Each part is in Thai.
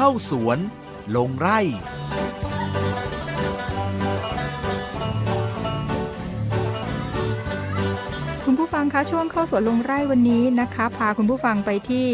เข้าสวน ลงไร่ คุณผู้ฟังคะช่วงเข้าสวนลงไร่วันนี้นะคะ พาคุณผู้ฟังไปที่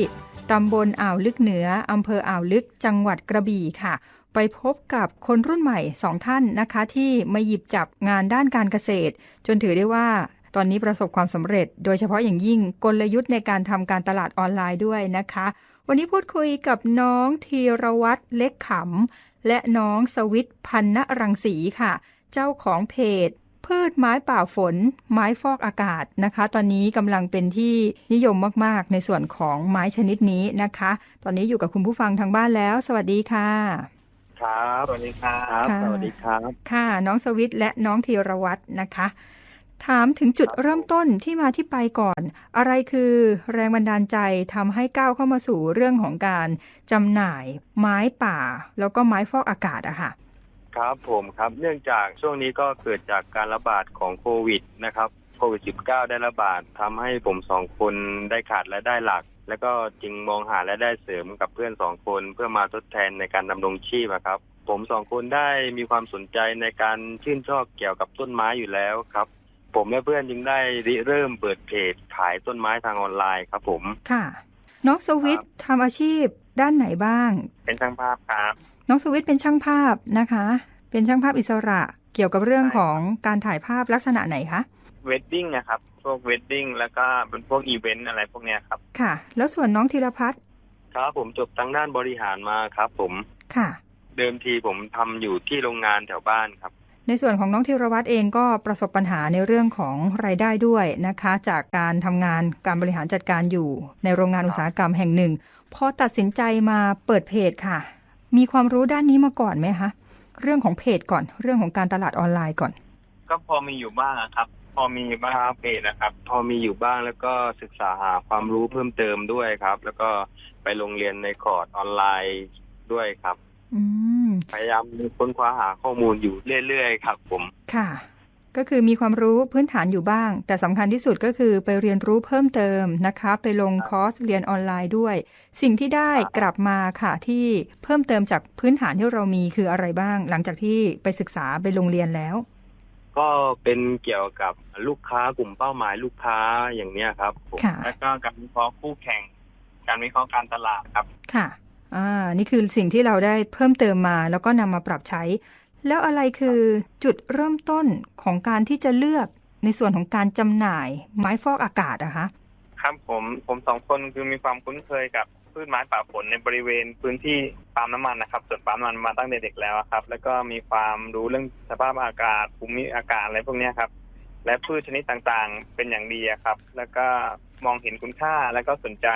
ตำบลอ่าวลึกเหนืออำเภออ่าวลึกจังหวัดกระบี่ค่ะ ไปพบกับคนรุ่นใหม่สองท่านนะคะ ที่มาหยิบจับงานด้านการเกษตร จนถือได้ว่าตอนนี้ประสบความสำเร็จ โดยเฉพาะอย่างยิ่งกลยุทธ์ในการทำการตลาดออนไลน์ด้วยนะคะ วันนี้พูดคุยกับน้องธีรวัตรเล็กขำ และน้องสวิทย์พันนรังสีค่ะ เจ้าของเพจ พืชไม้ป่าฝน ไม้ฟอกอากาศนะคะ ตอนนี้กำลังเป็นที่นิยมมากๆ ในส่วนของไม้ชนิดนี้นะคะ ตอนนี้อยู่กับคุณผู้ฟังทางบ้านแล้ว สวัสดีค่ะครับ สวัสดีครับค่ะสวัสดีครับ ค่ะ น้องสวิทย์และน้องธีรวัตรนะคะ ถามถึงจุดเริ่มต้นที่มาที่ไปก่อน อะไรคือแรงบันดาลใจทำให้ก้าวเข้ามาสู่เรื่องของการจำหน่ายไม้ป่า แล้วก็ไม้ฟอกอากาศอะค่ะครับผมครับเนื่องจากช่วงนี้ก็เกิดจากการระบาดของโควิดนะครับโควิด -19 ได้ระบาดทำให้ผมสองคนได้ขาดและได้หลัก แล้วก็จึงมองหาและได้เสริมกับเพื่อนสองคนเพื่อมาทดแทนในการดำรงชีพครับผมสองคนได้มีความสนใจในการชื่นชอบเกี่ยวกับต้นไม้อยู่แล้วครับ ผมและเพื่อนจึงได้ริเริ่มเปิดเพจขายต้นไม้ทางออนไลน์ครับผมค่ะน้องสวิทย์ทำอาชีพด้านไหนบ้าง เป็นช่างภาพครับน้องสวิทย์เป็นช่างภาพนะคะ เป็นช่างภาพอิสระเกี่ยวกับเรื่องใช่ครับของการถ่ายภาพลักษณะไหนคะเวดดิ้งนะครับ พวกเวดดิ้งแล้วก็เป็นพวกอีเวนต์อะไรพวกเนี้ยครับ ค่ะ แล้วส่วนน้องธีรพัฒน์ครับผมจบทางด้านบริหารมาครับ ผมค่ะ เดิมทีผมทำอยู่ที่โรงงานแถวบ้านครับ ในส่วนของน้องธีรวัตรเองก็ประสบปัญหาในเรื่องของรายได้ด้วยนะคะ จากการทำงานการบริหารจัดการอยู่ ในโรงงานครับอุตสาหกรรมแห่งหนึ่งพอตัดสินใจมาเปิดเพจค่ะ มีความรู้ด้านนี้มาก่อนไหมคะเรื่องของเพจก่อน เรื่องของการตลาดออนไลน์ก่อน ก็พอมีอยู่บ้างอะครับ พอมีอยู่บ้างเพจนะครับ พอมีอยู่บ้างแล้วก็ศึกษาหาความรู้เพิ่มเติมด้วยครับ แล้วก็ไปโรงเรียนในคอร์สออนไลน์ด้วยครับ อืม พยายามค้นคว้าหาข้อมูลอยู่เรื่อยๆครับผมค่ะ ก็คือมีความรู้พื้นฐานอยู่บ้าง แต่สำคัญที่สุดก็คือไปเรียนรู้เพิ่มเติมนะคะ ไปลงคอร์สเรียนออนไลน์ด้วย สิ่งที่ได้ครับกลับมาค่ะที่เพิ่มเติมจากพื้นฐานที่เรามีคืออะไรบ้าง หลังจากที่ไปศึกษาไปโรงเรียนแล้วก็เป็นเกี่ยวกับลูกค้ากลุ่มเป้าหมายลูกค้าอย่างเนี้ยครับผมค่ะแล้วก็การวิเคราะห์คู่แข่ง การวิเคราะห์การตลาดครับ ค่ะ อ่านี่คือสิ่งที่เราได้เพิ่มเติมมา แล้วก็นำมาปรับใช้ แล้วอะไรคือจุดเริ่มต้นของการที่จะเลือกในส่วนของการจำหน่ายไม้ฟอกอากาศอะคะครับผมผมสองคนคือมีความคุ้นเคยกับพืชไม้ป่าฝนในบริเวณพื้นที่ปาล์มน้ำมันนะครับส่วนปาล์มน้ำมันมาตั้งแต่เด็กแล้วครับ แล้วก็มีความรู้เรื่องสภาพอากาศภูมิอากาศอะไรพวกนี้ครับ และพืชชนิดต่างๆเป็นอย่างดีครับ แล้วก็มองเห็นคุณค่าแล้วก็สนใจ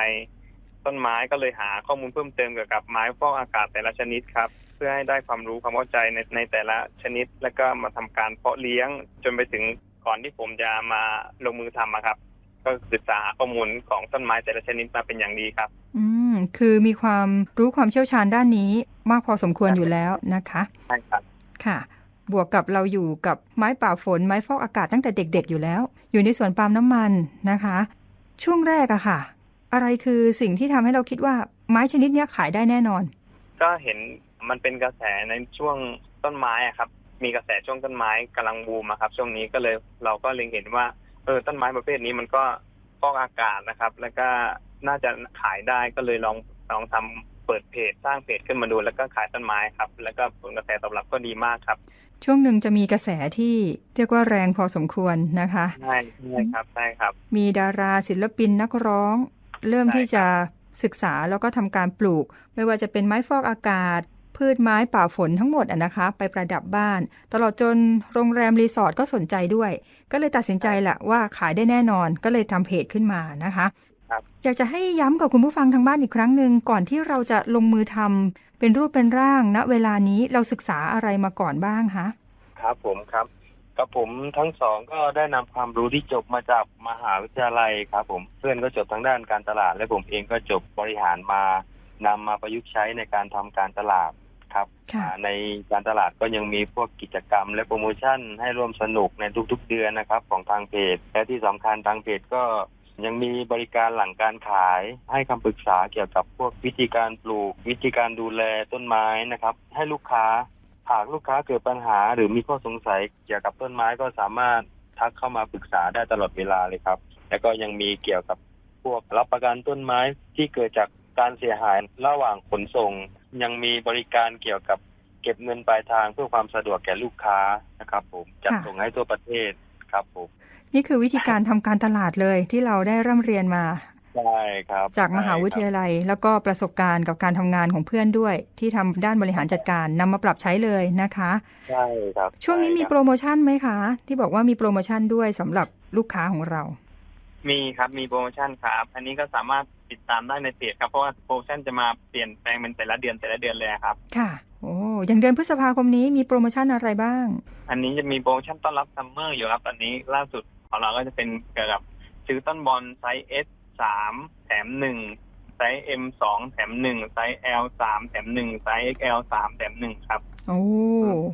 ต้นไม้ก็เลยหาข้อมูลเพิ่มเติมเกี่ยวกับไม้ฟอกอากาศแต่ละชนิดครับ เพื่อให้ได้ความรู้ความเข้าใจในในแต่ละชนิด แล้วก็มาทำการเพาะเลี้ยงจนไปถึงก่อนที่ผมจะมาลงมือทำอะครับก็ศึกษาข้อมูลของต้นไม้แต่ละชนิดมาเป็นอย่างดีครับ อืม คือมีความรู้ความเชี่ยวชาญด้านนี้มากพอสมควรอยู่แล้วนะคะใช่ครับ ค่ะ บวกกับเราอยู่กับไม้ป่าฝนไม้ฟอกอากาศตั้งแต่เด็ก ๆ อยู่แล้ว อยู่ในสวนปาล์มน้ำมันนะคะ ช่วงแรกอะค่ะ อะไรคือสิ่งที่ทำให้เราคิดว่าไม้ชนิดเนี้ยขายได้แน่นอน ก็เห็นมันเป็นกระแสในช่วงต้นไม้อะครับ มีกระแสช่วงต้นไม้กำลังบูมอะครับ ช่วงนี้ก็เลยเราก็เล็งเห็นว่าเออต้นไม้ประเภทนี้มันก็ฟอกอากาศนะครับ แล้วก็น่าจะขายได้ก็เลยลองลองทำเปิดเพจสร้างเพจขึ้นมาดูแล้วก็ขายต้นไม้ครับ แล้วก็ผลกระแสตอบรับก็ดีมากครับ ช่วงหนึ่งจะมีกระแสที่เรียกว่าแรงพอสมควรนะคะใช่ใช่ครับใช่ครับ มีดาราศิลปินนักร้อง เริ่มใช่ที่จะศึกษาแล้วก็ทำการปลูก ไม่ว่าจะเป็นไม้ฟอกอากาศ พืชไม้ป่าฝนทั้งหมดอะนะคะ ไปประดับบ้าน ตลอดจนโรงแรมรีสอร์ทก็สนใจด้วย ก็เลยตัดสินใจแหละว่าขายได้แน่นอนก็เลยทำเพจขึ้นมานะคะครับอยากจะให้ย้ำกับคุณผู้ฟังทางบ้านอีกครั้งหนึ่งก่อนที่เราจะลงมือทำเป็นรูปเป็นร่างณเวลานี้เราศึกษาอะไรมาก่อนบ้างคะครับผมครับ กับผมทั้งสองก็ได้นำความรู้ที่จบมาจากมหาวิทยาลัยครับ ผมเพื่อนก็จบทางด้านการตลาด และผมเองก็จบบริหารมานำมาประยุกต์ใช้ในการทำการตลาดครับค่ะอ่าในการตลาดก็ยังมีพวกกิจกรรมและโปรโมชั่นให้ร่วมสนุกในทุกๆเดือนนะครับ ของทางเพจ และที่สำคัญทางเพจก็ยังมีบริการหลังการขายให้คำปรึกษาเกี่ยวกับพวกวิธีการปลูก วิธีการดูแลต้นไม้นะครับ ให้ลูกค้า หากลูกค้าเกิดปัญหาหรือมีข้อสงสัยเกี่ยวกับต้นไม้ก็สามารถทักเข้ามาปรึกษาได้ตลอดเวลาเลยครับ แล้วก็ยังมีเกี่ยวกับพวกรับประกันต้นไม้ที่เกิดจากการเสียหายระหว่างขนส่ง ยังมีบริการเกี่ยวกับเก็บเงินปลายทางเพื่อความสะดวกแก่ลูกค้านะครับ ผมจัดส่งให้ทั่วประเทศครับผมนี่คือวิธีการทำการตลาดเลยที่เราได้ร่ำเรียนมา ใช่ครับ จากมหาวิทใช่ครับยาลัย แล้วก็ประสบการณ์กับการทำงานของเพื่อนด้วย ที่ทำด้านบริหารจัดการนำมาปรับใช้เลยนะคะใช่ครับ ช่วงนี้มีใครับโปรโมชั่นไหมคะ ที่บอกว่ามีโปรโมชั่นด้วยสำหรับลูกค้าของเรา มีครับมีโปรโมชั่นครับ อันนี้ก็สามารถติดตามได้ในเพจครับเพราะว่าโปรโมชั่นจะมาเปลี่ยนแปลงเป็นแต่ละเดือนแต่ละเดือนเลยครับ ค่ะโอ้อย่างเดือนพฤษภาคมนี้มีโปรโมชั่นอะไรบ้าง อันนี้จะมีโปรโมชั่นต้อนรับซัมเมอร์อยู่ครับตอนนี้ล่าสุดของเราก็จะเป็นเกี่ยวกับซื้อต้นบอลไซส์ S สามแถมหนึ่งไซส์ M สองแถมหนึ่งไซส์ L สามแถมหนึ่งไซส์ XL สามแถมหนึ่งครับ โอ้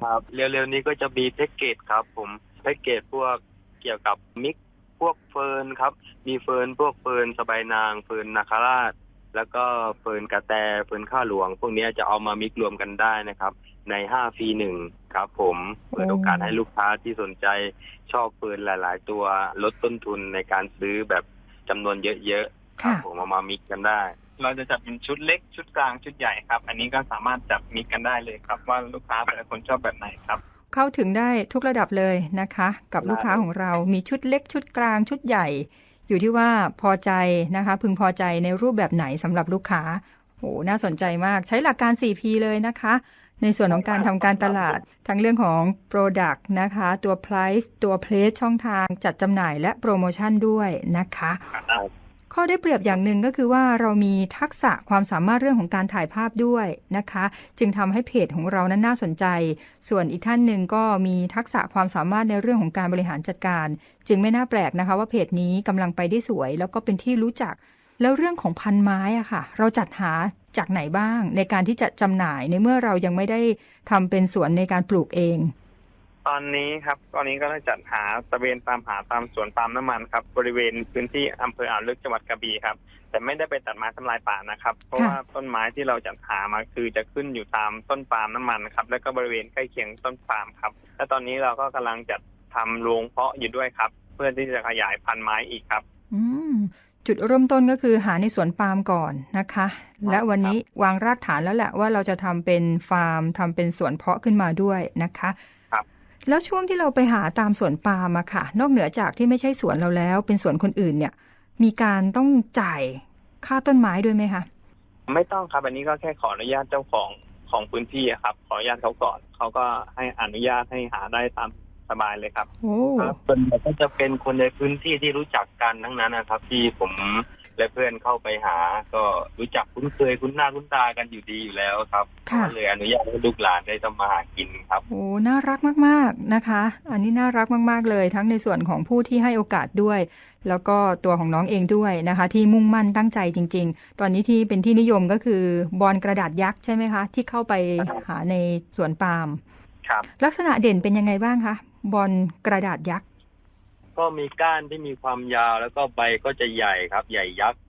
ครับ เร็วๆนี้ก็จะมีแพ็กเกจครับผมแพ็กเกจพวกเกี่ยวกับมิกพวกเฟิร์นครับ มีเฟิร์นพวกเฟิร์นสบายนางเฟิร์นนาคาราช แล้วก็เฟิร์นกระแตเฟิร์นข้าหลวง พวกเนี้ยจะเอามามิกรวมกันได้นะครับ ใน5ฟรีหนึ่งครับ ผมเปิดโอกาสให้ลูกค้าที่สนใจชอบเฟิร์นหลาย ๆ ตัวลดต้นทุนในการซื้อแบบ จำนวนเยอะๆครับค่ะผมเอามามิกกันได้ เราจะจัดเป็นชุดเล็กชุดกลางชุดใหญ่ครับ อันนี้ก็สามารถจับมิกกันได้เลยครับ ว่าลูกค้าแต่ละคนชอบแบบไหนครับ เข้าถึงได้ทุกระดับเลยนะคะ กับลูกค้าของเรามีชุดเล็กชุดกลางชุดใหญ่ อยู่ที่ว่าพอใจนะคะ พึงพอใจในรูปแบบไหนสำหรับลูกค้าโอ้น่าสนใจมากใช้หลักการ 4P เลยนะคะ ในส่วนของการทำการตลาด ทั้งเรื่องของ Product นะคะ ตัว Price ตัว Place ช่องทางจัดจำหน่ายและโปรโมชั่นด้วยนะคะ ข้อได้เปรียบอย่างหนึ่งก็คือว่าเรามีทักษะความสามารถเรื่องของการถ่ายภาพด้วยนะคะ จึงทำให้เพจของเรานั้นน่าสนใจ ส่วนอีกท่านหนึ่งก็มีทักษะความสามารถในเรื่องของการบริหารจัดการ จึงไม่น่าแปลกนะคะ ว่าเพจนี้กำลังไปได้สวย แล้วก็เป็นที่รู้จัก แล้วเรื่องของพันไม้อะค่ะ เราจัดหาจากไหนบ้าง ในการที่จะจำหน่ายในเมื่อเรายังไม่ได้ทำเป็นสวนในการปลูกเอง ตอนนี้ครับ ตอนนี้ก็ได้จัดหาตะเวนตามหาตามสวนปาล์มน้ำมันครับ บริเวณพื้นที่อำเภออ่าวลึกจังหวัดกระบี่ครับ แต่ไม่ได้ไปตัดไม้ทำลายป่านะครับ เพราะว่าต้นไม้ที่เราจัดหามาคือจะขึ้นอยู่ตามต้นปาล์มน้ำมันครับ แล้วก็บริเวณใกล้เคียงต้นปาล์มครับ และตอนนี้เราก็กำลังจัดทำโรงเพาะอยู่ด้วยครับ เพื่อที่จะขยายพันธุ์ไม้อีกครับ อืม จุดเริ่มต้นก็คือหาในสวนปาล์มก่อนนะคะ และวันนี้วางรากฐานแล้วแหละว่าเราจะทำเป็นฟาร์มทำเป็นสวนเพาะขึ้นมาด้วยนะคะครับแล้วช่วงที่เราไปหาตามสวนปาล์มอะค่ะ นอกเหนือจากที่ไม่ใช่สวนเราแล้ว เป็นสวนคนอื่นเนี่ย มีการต้องจ่ายค่าต้นไม้ด้วยไหมคะไม่ต้องครับอันนี้ก็แค่ขออนุญาตเจ้าของของพื้นที่อะครับ ขออนุญาตเขาก่อนเขาก็ให้อนุญาตให้หาได้ตาม สบายเลยครับโอ้ครับส่วนใหญ่ก็จะเป็นคนในพื้นที่ที่รู้จักกันทั้งนั้นนะครับ ที่ผมและเพื่อนเข้าไปหา ก็รู้จักคุ้นเคยคุ้นหน้าคุ้นตากันอยู่ดีอยู่แล้วครับค่ะ ก็เลยอนุญาตให้ลูกหลานได้ทำมาหากินครับ โอ้น่ารักมากๆนะคะ อันนี้น่ารักมากๆเลย ทั้งในส่วนของผู้ที่ให้โอกาสด้วย แล้วก็ตัวของน้องเองด้วยนะคะ ที่มุ่งมั่นตั้งใจจริง ๆ ตอนนี้ที่เป็นที่นิยมก็คือบอลกระดาษยักษ์ใช่ไหมคะ ที่เข้าไปหาในสวนปาล์มครับ ลักษณะเด่นเป็นยังไงบ้างคะ บอลกระดาษยักษ์ ก็มีก้านที่มีความยาวแล้วก็ใบก็จะใหญ่ครับ ใหญ่ยักษ์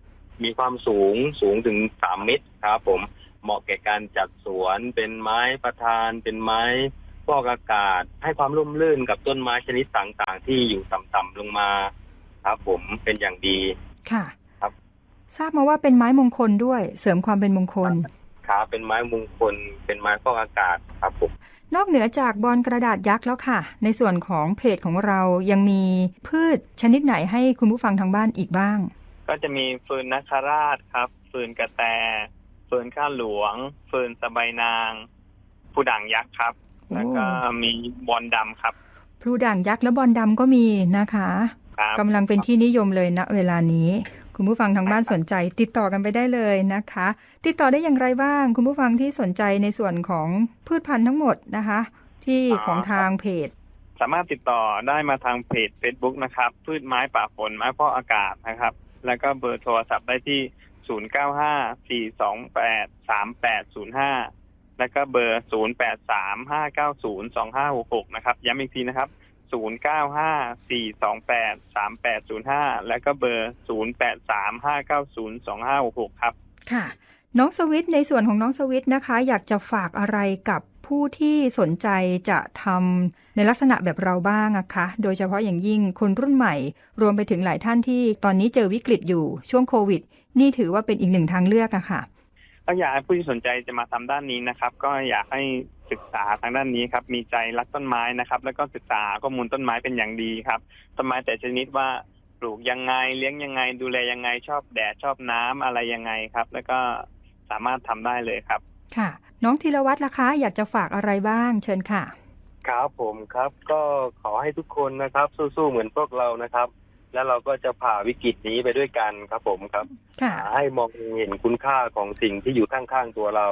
มีความสูงสูงถึงสามเมตรครับ ผม เหมาะแก่การจัดสวน เป็นไม้ประทาน เป็นไม้ฟอกอากาศ ให้ความร่มรื่นกับต้นไม้ชนิดต่างๆ ที่อยู่ต่ำๆลงมา ครับ ผม เป็นอย่างดี ค่ะ ครับ ทราบมาว่าเป็นไม้มงคลด้วย เสริมความเป็นมงคล ครับเป็นไม้มงคล เป็นไม้ฟอกอากาศครับผมนอกเหนือจากบอลกระดาษยักษ์แล้วค่ะ ในส่วนของเพจของเรายังมีพืชชนิดไหนให้คุณผู้ฟังทางบ้านอีกบ้าง ก็จะมีฟืนนาคาราชครับ ฟืนกระแต ฟืนข้าหลวง ฟืนสะใบายนาง ผู้ด่างยักษ์ครับโอ้แล้วก็มีบอลดำครับพลูด่างยักษ์และบอลดำก็มีนะคะครับกำลังเป็นที่นิยมเลยณเวลานี้ คุณผู้ฟังทางบ้านสนใจติดต่อกันไปได้เลยนะคะ ติดต่อได้อย่างไรบ้าง คุณผู้ฟังที่สนใจในส่วนของพืชพันธุ์ทั้งหมดนะคะ ที่ของทางเพจ สามารถติดต่อได้มาทางเพจ Facebook นะครับ พืชไม้ป่าฝนไม้พาะอากาศนะครับ แล้วก็เบอร์โทรศัพท์ได้ที่ 0954283805 แล้วก็เบอร์ 0835902566 นะครับ ย้ำอีกทีนะครับ 0 9 5 4 2 8 3 8 0 5และก็เบอร์0 8 3 5 9 0 2 5 6 6ครับ ค่ะ น้องสวิตในส่วนของน้องสวิตนะคะ อยากจะฝากอะไรกับผู้ที่สนใจจะทำในลักษณะแบบเราบ้างอะคะ โดยเฉพาะอย่างยิ่งคนรุ่นใหม่ รวมไปถึงหลายท่านที่ตอนนี้เจอวิกฤตอยู่ช่วงโควิด นี่ถือว่าเป็นอีกหนึ่งทางเลือกอะค่ะ ก็อยากให้ผู้ที่สนใจจะมาทำด้านนี้นะครับ ก็อยากให้ศึกษาทางด้านนี้ครับ มีใจรักต้นไม้นะครับ แล้วก็ศึกษาข้อมูลต้นไม้เป็นอย่างดีครับต้นไม้แต่ชนิดว่าปลูกยังไงเลี้ยงยังไง ดูแลยังไงชอบแดดชอบน้ำอะไรยังไงครับ แล้วก็สามารถทำได้เลยครับ ค่ะ น้องธีรวัตรล่ะคะ อยากจะฝากอะไรบ้าง เชิญค่ะ ครับผมครับ ก็ขอให้ทุกคนนะครับ สู้ๆเหมือนพวกเรานะครับ แล้วเราก็จะผ่าวิกฤตนี้ไปด้วยกันครับผมครับค่ะให้มองเห็นคุณค่าของสิ่งที่อยู่ข้างๆตัวเรา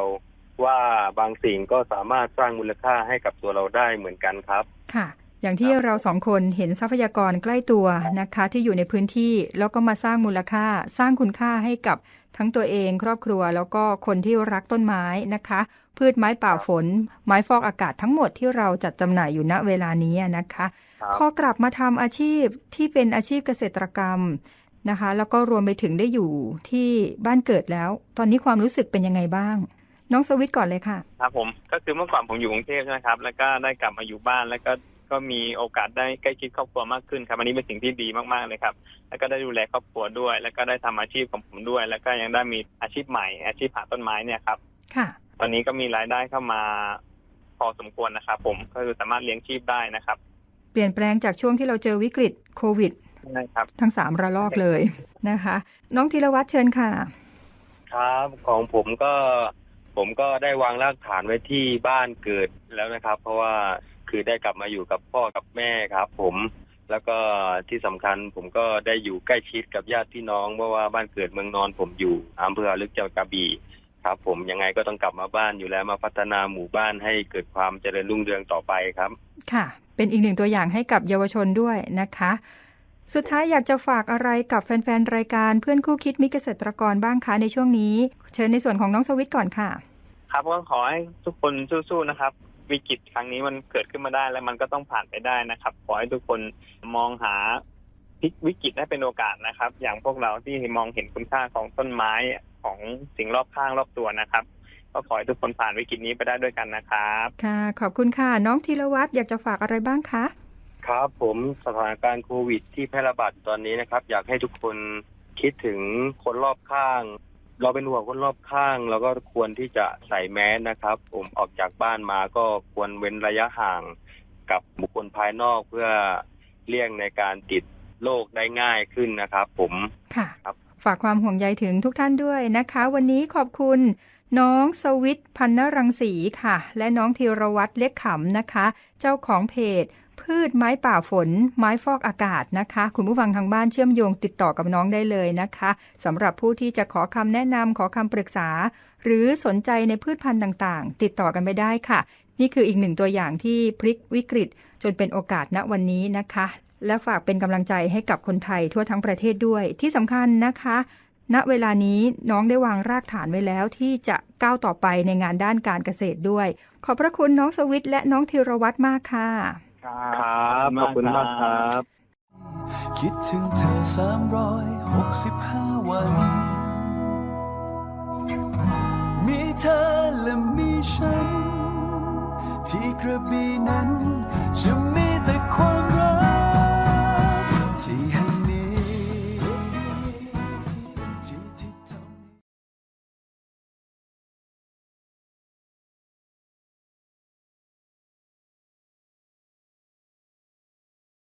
ว่าบางสิ่งก็สามารถสร้างมูลค่าให้กับตัวเราได้เหมือนกันครับ ค่ะ อย่างที่เราสองคนเห็นทรัพยากรใกล้ตัวนะคะ ที่อยู่ในพื้นที่แล้วก็มาสร้างมูลค่าสร้างคุณค่าให้กับ ทั้งตัวเองครอบครัวแล้วก็คนที่รักต้นไม้นะคะ พืชไม้ป่าฝน ไม้ฟอกอากาศทั้งหมดที่เราจัดจำหน่ายอยู่ณเวลานี้นะคะครับพอกลับมาทำอาชีพที่เป็นอาชีพเกษตรกรรมนะคะ แล้วก็รวมไปถึงได้อยู่ที่บ้านเกิดแล้ว ตอนนี้ความรู้สึกเป็นยังไงบ้าง น้องสวิตก่อนเลยค่ะ ครับผมก็คือเมื่อก่อนผมอยู่กรุงเทพใช่ไหมครับ แล้วก็ได้กลับมาอยู่บ้านแล้วก็ ก็มีโอกาสได้ใกล้ชิดครอบครัวมากขึ้นครับอันนี้เป็นสิ่งที่ดีมากๆเลยครับ แล้วก็ได้ดูแลครอบครัวด้วย แล้วก็ได้ทำอาชีพของผมด้วย แล้วก็ยังได้มีอาชีพใหม่ อาชีพหาต้นไม้เนี่ยครับ ค่ะ ตอนนี้ก็มีรายได้เข้ามา พอสมควรนะครับผมก็คือสามารถเลี้ยงชีพได้นะครับ เปลี่ยนแปลงจากช่วงที่เราเจอวิกฤตโควิดใช่ครับทั้งสามระลอกเลยนะคะ น้องธีรวัตรเชิญค่ะ ครับของผมก็ผมก็ได้วางรากฐานไว้ที่บ้านเกิดแล้วนะครับ เพราะว่า คือได้กลับมาอยู่กับพ่อกับแม่ครับ ผมแล้วก็ที่สำคัญผมก็ได้อยู่ใกล้ชิดกับญาติพี่น้องเพราะว่าบ้านเกิดเมืองนอนผมอยู่อำเภอลึกจังหวัดกระบี่ครับ ผมยังไงก็ต้องกลับมาบ้านอยู่แล้วมาพัฒนาหมู่บ้านให้เกิดความเจริญรุ่งเรืองต่อไปครับ ค่ะ เป็นอีกหนึ่งตัวอย่างให้กับเยาวชนด้วยนะคะ สุดท้ายอยากจะฝากอะไรกับแฟนๆรายการเพื่อนคู่คิดมิตรเกษตรกรบ้างคะในช่วงนี้ เชิญในส่วนของน้องสวิตก่อนค่ะ ครับก็ขอให้ทุกคนสู้ๆนะครับ วิกฤตครั้งนี้มันเกิดขึ้นมาได้แล้วมันก็ต้องผ่านไปได้นะครับขอให้ทุกคนมองหาพลิกวิกฤตให้เป็นโอกาสนะครับ อย่างพวกเราที่มองเห็นคุณค่าของต้นไม้ของสิ่งรอบข้างรอบตัวนะครับ ก็ขอให้ทุกคนผ่านวิกฤตนี้ไปได้ด้วยกันนะครับ ค่ะ ขอบคุณค่ะ น้องธีรวัตรอยากจะฝากอะไรบ้างคะครับผมสถานการณ์โควิดที่แพร่ระบาดตอนนี้นะครับ อยากให้ทุกคนคิดถึงคนรอบข้าง เราเป็นห่วงคนรอบข้างเราก็ควรที่จะใส่แมสนะครับ ผมออกจากบ้านมาก็ควรเว้นระยะห่างกับบุคคลภายนอกเพื่อเลี่ยงในการติดโรคได้ง่ายขึ้นนะครับ ผมค่ะครับฝากความห่วงใยถึงทุกท่านด้วยนะคะ วันนี้ขอบคุณน้องสวิตพันนรังสีค่ะ และน้องธีรวัตรเล็กขำนะคะ เจ้าของเพจ พืช ไม้ป่าฝน ไม้ฟอกอากาศนะคะ คุณผู้ฟังทางบ้านเชื่อมโยงติดต่อกับน้องได้เลยนะคะสำหรับผู้ที่จะขอคำแนะนำขอคำปรึกษา หรือสนใจในพืชพันธุ์ต่างๆ ติดต่อกันไปได้ค่ะ นี่คืออีกหนึ่งตัวอย่างที่พลิกวิกฤต จนเป็นโอกาสณวันนี้นะคะ และฝากเป็นกำลังใจให้กับคนไทยทั่วทั้งประเทศด้วยที่สำคัญนะคะณเวลานี้น้องได้วางรากฐานไว้แล้วที่จะก้าวต่อไปในงานด้านการเกษตรด้วย ขอบพระคุณน้องสวิตและน้องธีรวัตรมากค่ะ ครับ ขอบคุณมากครับ คิดถึงเธอสามร้อยหกสิบห้าวัน มีเธอและมีฉัน ที่กระบี่นั้น